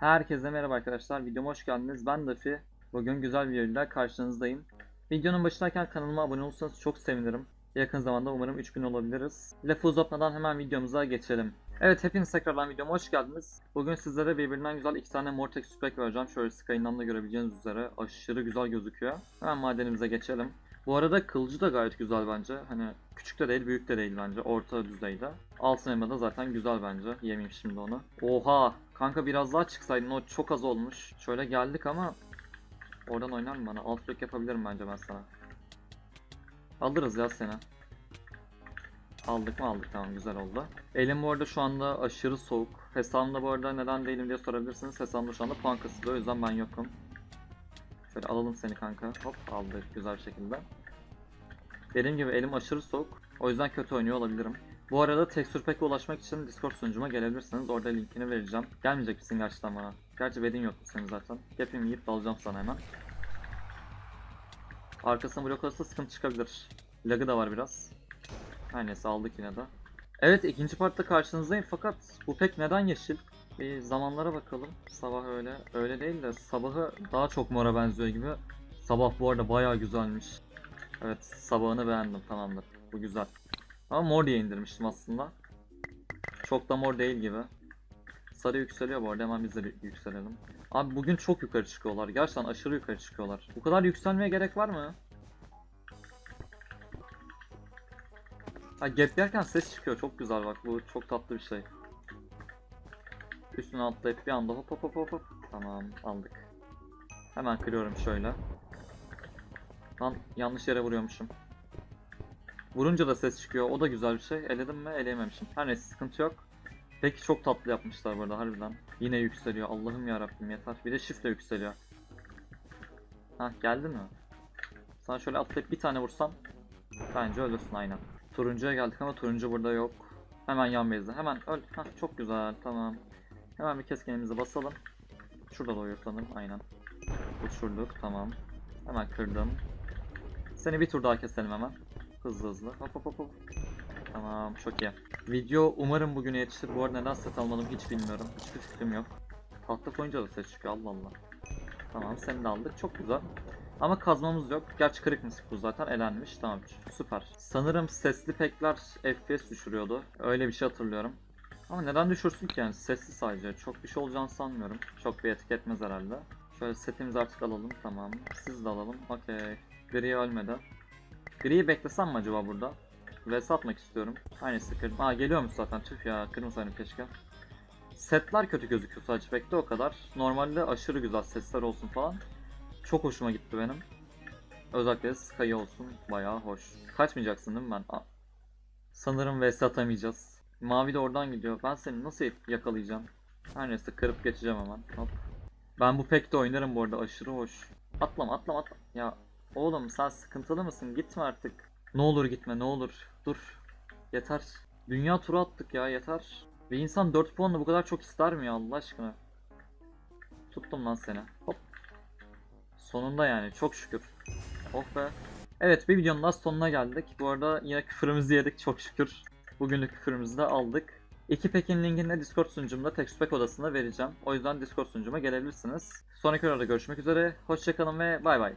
Herkese merhaba arkadaşlar. Videoma hoş geldiniz. Ben Dafi. Bugün güzel bir videoyla karşınızdayım. Videonun başındayken kanalıma abone olursanız çok sevinirim. Yakın zamanda umarım 3000 olabiliriz. Lafı uzatmadan hemen videomuza geçelim. Evet hepiniz tekrardan videoma hoş geldiniz. Bugün sizlere birbirinden güzel iki tane Mortex Spec vereceğim. Şöyle Sky'ından da görebileceğiniz üzere aşırı güzel gözüküyor. Hemen madenimize geçelim. Bu arada kılıcı da gayet güzel bence. Hani küçük de değil, büyük de değil bence. Orta düzeyde. Altın elma da zaten güzel bence. Yemeyeyim şimdi onu. Oha! Kanka biraz daha çıksaydın o çok az olmuş. Şöyle geldik ama oradan oynar mı bana? Alt block yapabilirim bence ben sana. Alırız ya seni. Aldık mı aldık tamam güzel oldu. Elim bu arada şu anda aşırı soğuk. Hesabımda bu arada neden değilim diye sorabilirsiniz. Hesabımda şu anda puan kasılıyor o yüzden ben yokum. Şöyle alalım seni kanka. Hop aldık güzel bir şekilde. Dediğim gibi elim aşırı soğuk. O yüzden kötü oynuyor olabilirim. Bu arada Texture Pack'e ulaşmak için Discord sunucuma gelebilirsiniz. Orada linkini vereceğim. Gelmeyecek misin gerçekten bana? Gerçi bedin yoktu senin zaten. Yapayım yiyip dalacağım sana hemen. Arkasına blok alırsa sıkıntı çıkabilir. Lagı da var biraz. Her neyse aldık yine de. Evet ikinci partta karşınızdayım fakat bu pek neden yeşil? Bir zamanlara bakalım. Sabah öyle. Öyle değil de sabahı daha çok mora benziyor gibi. Sabah bu arada bayağı güzelmiş. Evet sabahını beğendim tamamdır. Bu güzel. Ama mor diye indirmiştim aslında. Çok da mor değil gibi. Sarı yükseliyor bu arada hemen biz de yükselelim. Abi bugün çok yukarı çıkıyorlar. Gerçekten aşırı yukarı çıkıyorlar. Bu kadar yükselmeye gerek var mı? Ha gap yerken ses çıkıyor. Çok güzel bak. Bu çok tatlı bir şey. Üstüne atlayıp bir anda hop hop hop hop hop. Tamam aldık. Hemen kırıyorum şöyle. Lan yanlış yere vuruyormuşum. Vurunca da ses çıkıyor. O da güzel bir şey. Eledim mi? Eleyememişim. Her neyse sıkıntı yok. Peki çok tatlı yapmışlar burada harbiden. Yine yükseliyor. Allah'ım ya Rabbim yeter. Bir de shift yükseliyor. Ha geldi mi? Sana şöyle atlayıp bir tane vursam bence ölürsün aynen. Turuncuya geldik ama turuncu burada yok. Hemen yan base'de. Hemen öl. Hah çok güzel. Tamam. Hemen bir keskinimizi basalım. Şurada doyuyor sanırım. Aynen. Uçurduk. Tamam. Hemen kırdım. Seni bir tur daha keselim hemen. Hızlı hızlı. Hop hop hop hop. Tamam çok iyi. Video umarım bugün yetişir. Bu arada neden set almadım hiç bilmiyorum. Hiçbir fikrim yok. Tahta koyunca da ses çıkıyor Allah Allah. Tamam seni de aldık. Çok güzel. Ama kazmamız yok. Gerçi kırık mısık bu zaten elenmiş. Tamam süper. Sanırım sesli pekler FPS düşürüyordu. Öyle bir şey hatırlıyorum. Ama neden düşürsün ki yani sesli sadece. Çok bir şey olacağını sanmıyorum. Çok bir etki etmez herhalde. Şöyle setimizi artık alalım tamam. Siz de alalım. Okey. Gri ölmedi. Gri'yi beklesem mi acaba burada? Vs atmak istiyorum. Aynısı kırdım. Aa geliyormuş zaten tüh ya kırmasaydım keşke. Setler kötü gözüküyor sadece pek de o kadar. Normalde aşırı güzel sesler olsun falan. Çok hoşuma gitti benim. Özellikle Sky olsun bayağı hoş. Kaçmayacaksın değil mi ben? Aa. Sanırım vs atamayacağız. Mavi de oradan gidiyor. Ben seni nasıl yakalayacağım? Her neyse kırıp geçeceğim hemen. Hop. Ben bu pek de oynarım bu arada aşırı hoş. Atlama atlama atlama. Ya oğlum sen sıkıntılı mısın? Gitme artık. Ne olur gitme ne olur. Dur. Yeter. Dünya turu attık ya yeter. Bir insan 4 puanla bu kadar çok ister mi ya Allah aşkına? Tuttum lan seni. Hop. Sonunda yani çok şükür. Oh be. Evet bir videonun daha sonuna geldik. Bu arada yine küfürümüzü yedik çok şükür. Bugünlük küfürümüzü de aldık. İki pekin linkini Discord sunucumda Textpack odasında vereceğim. O yüzden Discord sunucuma gelebilirsiniz. Sonraki videoda görüşmek üzere. Hoşçakalın ve bay bay.